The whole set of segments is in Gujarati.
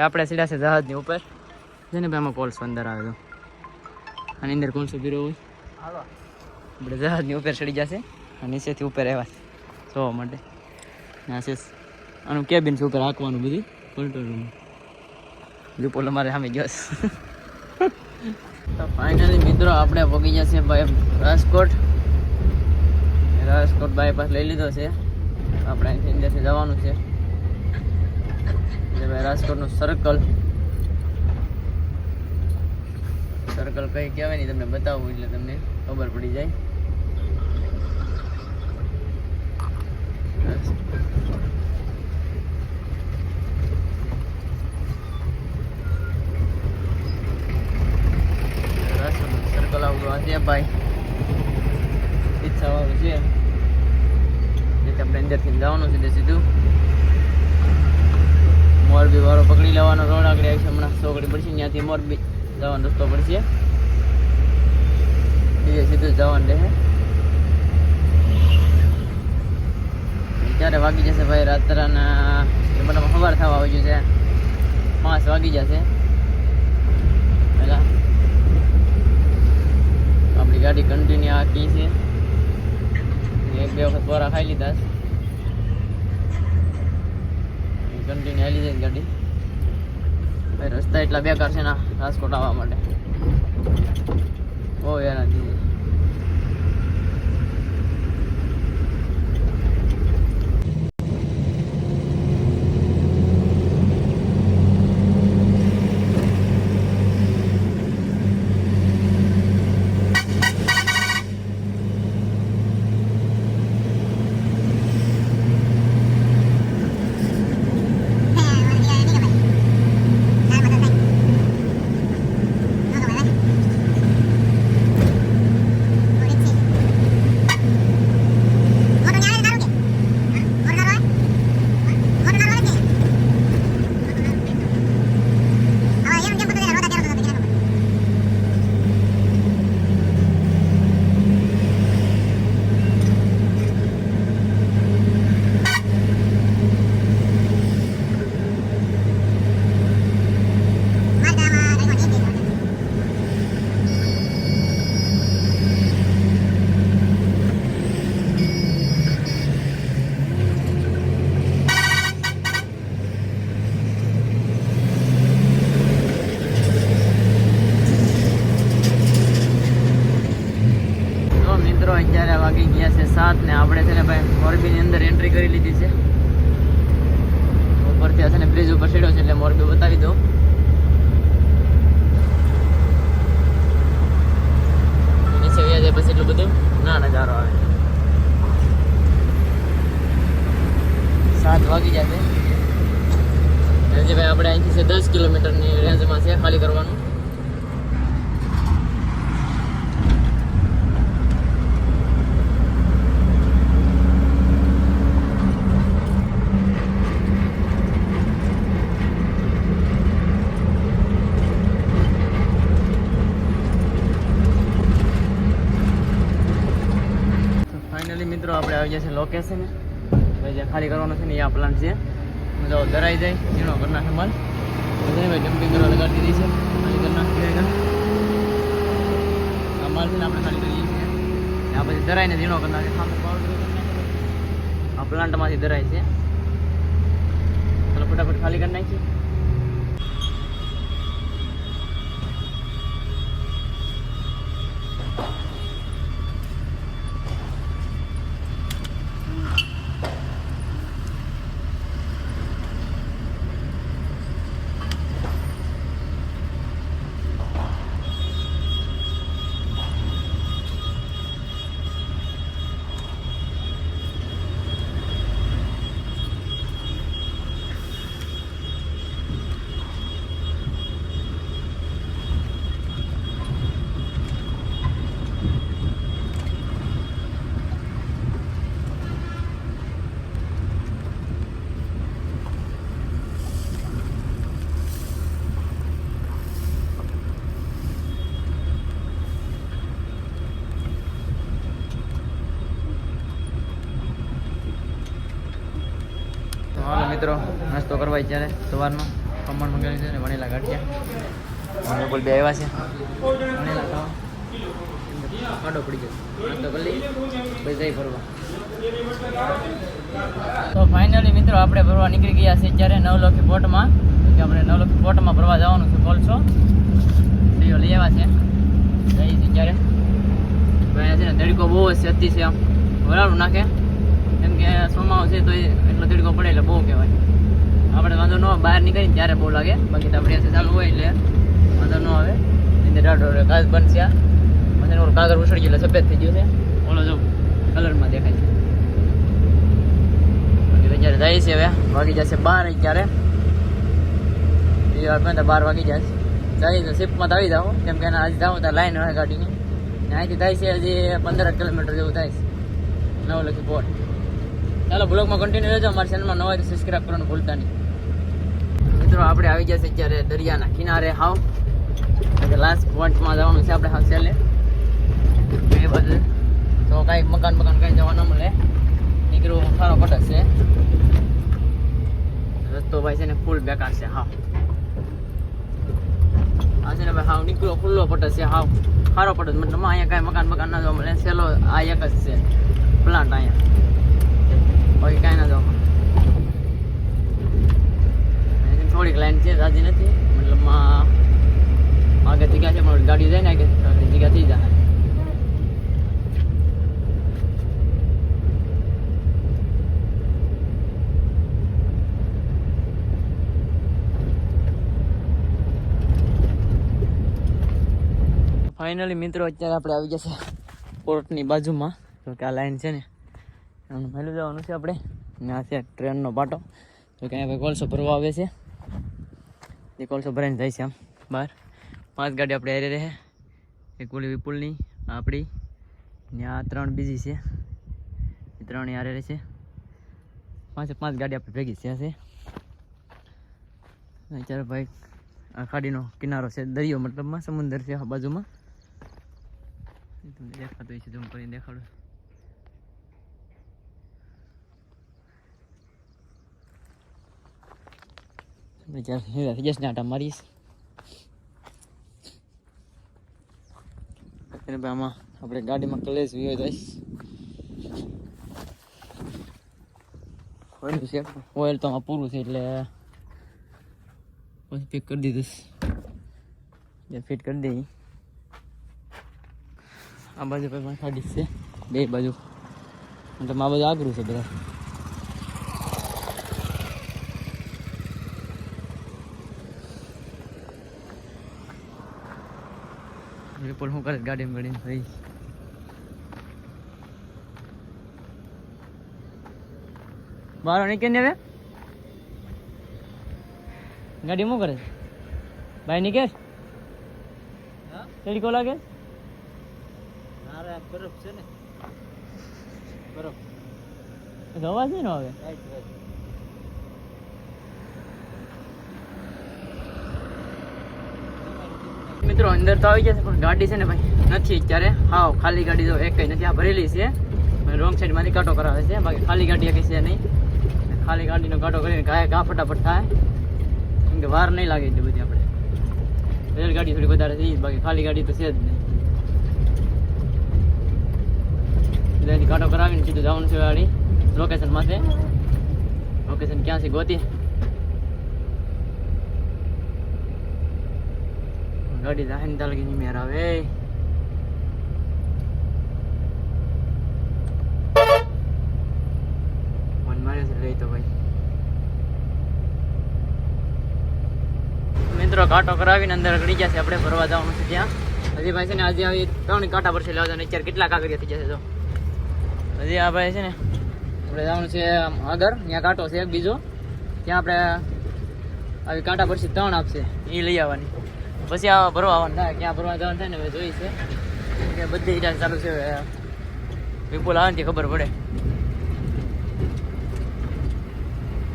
ભાઈ આપણે સીધા છે જહાજની ઉપર. જેને ભાઈ આમાં કોલસો અંદર આવે તો. આની અંદર કોલસો પીરો હોય? આપણે જહાજની ઉપર ચડી જશે. અને નીચેથી ઉપર આવ્યા છે જોવા માટે. છે. આનું કેબિન છે ઉપર હાંકવાનું બધું. કંટ્રોલ રૂમ દીપોલ અમારે સામે ગયો છે. તો ફાઇનલી મિત્રો આપણે પગી જશે ભાઈ રાજકોટ. રાજકોટ બાયપાસ લઈ લીધો છે. આપણે અહીંથી જવાનું છે. ભાઈ રાજકોટનું સર્કલ સર્કલ કઈ કહેવાય નહીં, તમને બતાવું એટલે તમને ખબર પડી જાય. સર્કલ આવડું છે ભાઈ. ઈચ્છા વાળું છે. એ આપણે અંદરથી જવાનું છે સીધું. મોરબી વાળો પકડી લેવાનો રોડ આગળ આવી છે. હમણાં સોગડી પડશે, ત્યાંથી મોરબી જવાનો રસ્તો પડશે. બીજે સીધું જવાનું રહે. ક્યારે વાગી જશે ભાઈ? રાત્રના મતલબ સવાર થવા આવી છે. પાંચ વાગી જશે. આપણી ગાડી કન્ટિન્યુ આખી છે. એક બે વખત બોરા ખાઈ લીધા કન્ટિન્યુ હેલી જાય ગાડી. રસ્તા એટલા બેકાર છે ને રાજકોટ આવવા માટે. બહુ હેરાન જાય તો મિત્રો અત્યારે વાગી ગયા છે સાત ને આપણે છે ને ભાઈ મોરબીની અંદર એન્ટ્રી કરી લીધી છે. ઉપરથી આ છે ને બ્રિજ ઉપર ચડ્યો છે એટલે મોરબી બતાવી દઉં. નીચે વ્યા જાય પછી એટલું બધું ના નજારો આવે. સાત વાગી જશે હજી ભાઈ આપણે અહીંથી છે દસ કિલોમીટરની રેન્જમાં છે, ખાલી કરવાનું ફાઇનલી મિત્રો આપણે છે. ભાઈ જ્યાં ખાલી કરવાનો છે ને એ આ પ્લાન્ટ છે. જો ધરાઈ જાય, ઝીણો કરી નાખે માલ બધાને ભાઈ ડમ્પિંગ કરવા લગાડી દીધી છે. ખાલી કરી નાખી આ માલ છે ને આપણે ખાલી કરીએ છીએ. આ પછી ધરાઈને ઝીણો કરી નાખે. સામે આ પ્લાન્ટમાંથી ધરાય છે. ચાલો, ફટાફટ ખાલી કરી નાખીએ તો હાલો મિત્રો નાસ્તો કરવા ત્યારે સવારનો ખમણ મંગાવી છે ને વણેલા ગાંઠિયા. અમે બોલ બે આવ્યા છે. વણેલા ખાવા. કાંડો પડી ગયો. નાસ્તો કરી પછી જઈ ફરવા. તો ફાઇનલી મિત્રો આપણે ફરવા નીકળી ગયા છીએ જ્યારે નવલખી પોર્ટમાં કે આપણે નવલખી બોટમાં ફરવા જવાનું છે કોલસો સ્ત્રીઓ લઈ આવ્યા છે. જઈ છે ત્યારે. ભાઈ છે ને તડકો બહુ જ છે આમ. વરાળું નાખે. કેમ કે સોમાવ છે તો એટલો તડકો પડે એટલે બહુ કહેવાય. આપણે વાંધો ન બહાર નીકળીને ત્યારે બહુ લાગે, બાકી તો આપણે ચાલુ હોય એટલે વાંધો ન આવે. એટલે ડાઢો ઘાસ બનશે. પછી ઓલું કાગળ ઉછળી ગયું સફેદ થઈ ગયું છે. ઓલો જો કલરમાં દેખાય છે. બાકી જ્યારે જાય છે હવે, વાગી જશે બાર ક્યારે બીજી વાર તો બાર વાગી જશે જાય તો શિફ્ટમાં તો આવી જાઓ, કેમ કે આજે જાઓ તો લાઈન હોય ગાડીની. અહીંથી થાય છે હજી પંદર કિલોમીટર જેવું થાય છે. નવ લખી બોટ ચાલો બ્લોગમાં કન્ટિન્યુ રહેજો. અમારી ચેનલમાં નવા હોય તો સબસ્ક્રાઈબ કરવાનું ભૂલતા નહીં. મિત્રો, આપણે આવી જશે અત્યારે દરિયાના કિનારે હાવ. લાસ્ટ પોઈન્ટમાં જવાનું છે આપણે હાવ છેલ્લે. એ બધું તો કાંઈ મકાન મકાન કાંઈ જવા ન મળે. નીકળવું સારો પડે છે. રસ્તો ભાઈ છે ને ફૂલ બેકાર છે, હાવ. આ છે ભાઈ હાવ નીકળો, ખુલ્લો પટે છે, હાવ. સારો પડે છે. મતલબ અહીંયા કાંઈ મકાન મકાન ના જોવા મળે. સેલો આ એક જ છે. પ્લાન્ટ અહીંયા. બાકી કાંઈ ના જોવા મળે. થોડીક લાઈન છે સાચી નથી. મતલબમાં આગળ જગ્યા છે, પણ ગાડી જાય ને આગળ જગ્યા થઈ જાય. ફાઇનલી મિત્રો, અત્યારે આપણે આવી જશે પોર્ટની બાજુમાં. તો કે આ લાઈન છે ને, એનું પહેલું જવાનું છે આપણે. ને આ છે, ટ્રેનનો પાટો. તો કે અહીંયા કોલસો ભરવા આવે છે. એ કોલસો ભરાઈને જાય છે આમ બહાર. પાંચ ગાડી આપણે હારે રહે. એક ઓલી વિપુલની, આપણી. ને આ ત્રણ બીજી છે. એ ત્રણ હારે રહે છે. પાંચે પાંચ ગાડી આપણે ભેગી છે છે અત્યારે ભાઈ, આ ખાડીનો કિનારો છે, દરિયો મતલબમાં, સમુદ્ર છે આ બાજુમાં. તમને દેખાતું છે જમ કરીને દેખાડું. આપણે ચાલ હેરા થઈ જશે ને આટા મારીશ ભાઈ આમાં આપણે ગાડીમાં કલેશ વિયો જઈશ ઓઇલ છે ઓઇલ તો આમાં પૂરું છે એટલે પછી ફિટ કરી દીધું જે ફિટ કરી દઈ આ બાજુ પણ ખાડી છે બે બાજુ મતલબ આ બાજુ આગરું છે બધા વિપુલ શું કરે છે ગાડીમાં ગાડીમાં ભાઈ બાર નહીં કેને હવે? ગાડી શું કરે? છે ભાઈ નીકળ તડકો લાગે? બરફ છે ને. બરફ. તો અવાજ નહીં આવે. મિત્રો, અંદર તો આવી જશે પણ ગાડી છે ને ભાઈ, નથી અત્યારે. હાવ, ખાલી ગાડી તો એક નથી. આ ભરેલી છે. રોંગ સાઈડમાંથી કાંટો કરાવે છે. બાકી ખાલી ગાડી કઈ છે નહીં. ખાલી ગાડીનો કાંટો કરીને ગાય ગા ફટાફટ થાય. કેમ કે વાર નહીં લાગે એટલી બધી આપણે. રેલગાડી થોડી વધારે થઈ બાકી ખાલી ગાડી તો છે જ નહીં. એટલે કાંટો કરાવીને સીધું જવાનું છે ગાડી. લોકેશન માથે. લોકેશન ક્યાં છે ગોતી? આવે. મન મારે છે લઈ મિત્રો, કાંટો કરાવીને અંદર ગળી જશે આપણે ભરવા જવાનું છે ત્યાં. હજી ભાઈ છે ને, આજે આવી ત્રણ કાંટા પર છે લેવા જવાનું. અત્યારે કેટલા કાગળિયા થઈ જશે તો હજી આ ભાઈ છે ને, આપણે જવાનું છે આગળ ત્યાં કાંટો છે એક બીજો. ત્યાં આપણે આવી કાંટા પરથી ત્રણ આપશે. એ લઈ આવવાની. પછી આ ભરવા આવવાનું. થાય ક્યાં ભરવા જવાનું થાય ને, હવે જોઈ છે. કે બધી ઈજા ચાલુ છે વિપુલ આવે ને ખબર પડે.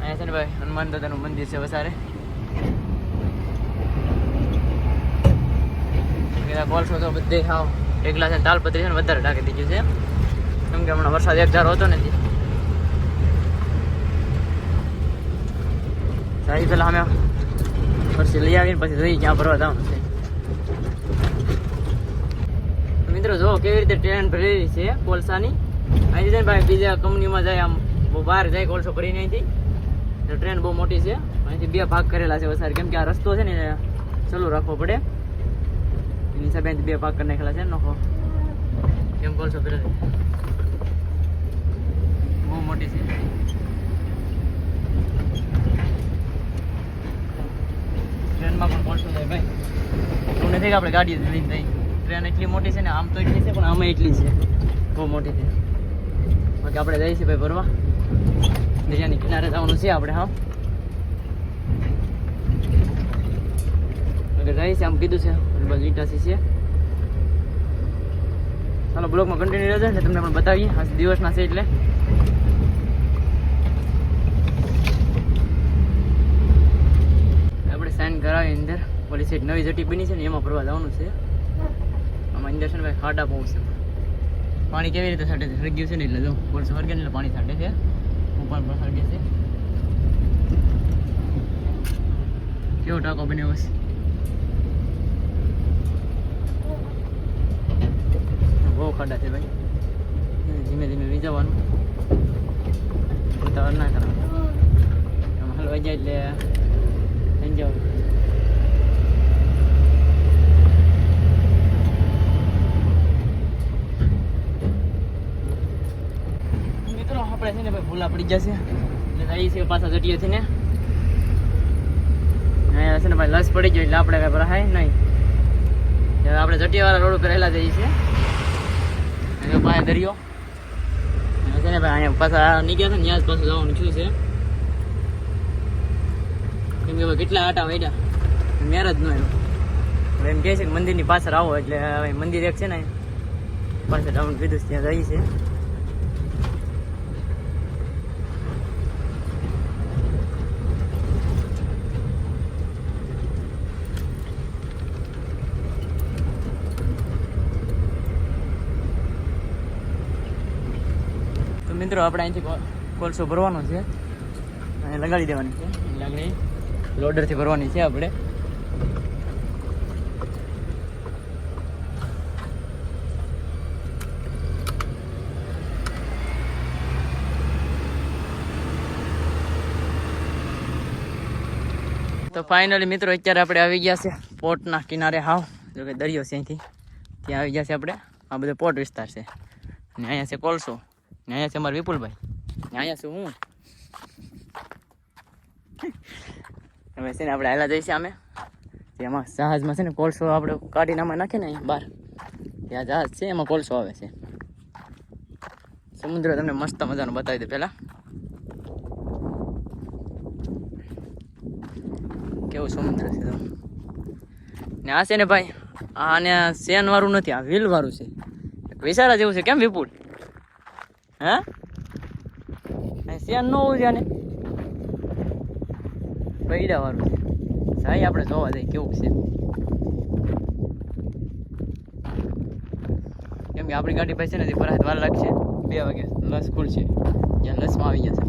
અહીંયા છે ને ભાઈ, હનુમાન દાદાનું મંદિર છે વસારે કોલસો તો બધે હાવ એકલા છે તાલપત્રી છે ને વધારે ઢાંકી દીધું છે. કેમ કે હમણાં વરસાદ એક ધારો હતો નથી સારી પેલા અમે. પછી લઈ આવીને પછી જઈ ક્યાં ફરવા જવાનું મિત્રો જો કેવી રીતે ટ્રેન ભરેલી છે કોલસાની. અહીંથી છે ને ભાઈ બીજા કંપનીમાં જાય આમ બહુ બહાર જાય કોલસો ભરીને અહીંથી. ટ્રેન બહુ મોટી છે. અહીંથી બે ભાગ કરેલા છે વસાર. કેમ કે આ રસ્તો છે ને ચાલુ રાખવો પડે. એની હિસાબે અહીંથી બે ભાગ કરી નાખેલા છે. નોખો. કેમ કોલસો ભરેલી બહુ મોટી છે. ટ્રેનમાં પણ પહોંચવું જાય ભાઈ. એવું નથી કે આપણે ગાડી લઈને જઈએ ટ્રેન એટલી મોટી છે ને, આમ તો એટલી છે, પણ આમાં એટલી છે. બહુ મોટી છે. બાકી આપણે જઈએ છીએ ભાઈ ફરવા દરિયાની કિનારે જવાનું છે આપણે, હા. અગર જઈએ આમ કીધું છે. બાજુ ઈટાસી છે. ચાલો, બ્લોગમાં કન્ટિન્યુ રહેજો એટલે તમને પણ બતાવીએ. આજ દિવસના છે એટલે. સાઈન કરાવી અંદર પોલીસ સીટ નવી જટી બની છે ને એમાં ફરવા જવાનું છે. આમાં ભાઈ ખાડા પહોંચશે પાણી કેવી રીતે છાંટે છે? સળગ્યું છે ને એટલે જો પોલીસ સળગે ને એટલે પાણી છાંટે છે. ઉપર પણ સળગે છે. કેવો ટાંકો બન્યો હશે બહુ ખાડા છે ભાઈ. ધીમે ધીમે વીજવાનું ઉતાવળ ના કરવાનું હલવાઈ જાય એટલે enjoy. મિત્રો આપણે છે ને ભાઈ ભૂલા પડી જશે એટલે જઈએ છીએ પાછા જટીએથી ને અહીંયા છે ને ભાઈ લસ પડી ગયો એટલે આપણે કાંઈ ભરાય નહીં ત્યારે આપણે જટીવાળા રોડ ઉપર રહેલા જઈએ છીએ અહીંયા પાસે દરિયો અહીંયા છે ને ભાઈ અહીંયા પાછા નીકળ્યા છે ને ત્યાં જ પાછું જવાનું થયું છે કેમ કે કેટલા આટા વાડ્યા મેર જ નો હવે એમ કહે છે કે મંદિરની પાછળ આવો એટલે હવે મંદિર એક છે ને પાછળ રાઉન્ડ કીધું ત્યાં જઈ છે. તો મિત્રો આપણે અહીંથી કોલસો ભરવાનો છે. અને લગાડી દેવાની છે. આગળ લોડરથી ભરવાની છે આપણે. તો ફાઇનલી મિત્રો, અત્યારે આપણે આવી ગયા છે પોર્ટના કિનારે. હાવ, જો કે દરિયો છે અહીંથી. ત્યાં આવી ગયા છે આપણે. આ બધો પોર્ટ વિસ્તાર છે. ને અહીંયા છે કોલસો. ને અહીંયા છે અમારા વિપુલભાઈ. ને અહીંયા છે હું. હવે છે ને આપણે હાલા જઈશું અમે. એમાં જહાજમાં છે ને કોલસો આપણે કાઢીને આમાં નાખીએ ને બહાર. ત્યાં જહાજ છે, એમાં કોલસો આવે છે. સમુદ્ર તમને મસ્ત મજાનો બતાવી દે પહેલાં. કેવું સમુદ્ર છે તો. ને આ છે ને ભાઈ આને સેન વાળું નથી, આ વ્હીલ વાળું છે વિચારા જેવું છે, કેમ વિપુલ? હે? સેન ન હોવું છે આને પૈડા વાળું છે. સાહેબ આપણે જોવા જઈએ કેવું છે. કેમ કે આપણી ગાડી પાસે નથી પરાત વાર લાગશે. બે વાગે લસ ખુલશે. જ્યાં લસમાં આવી જશે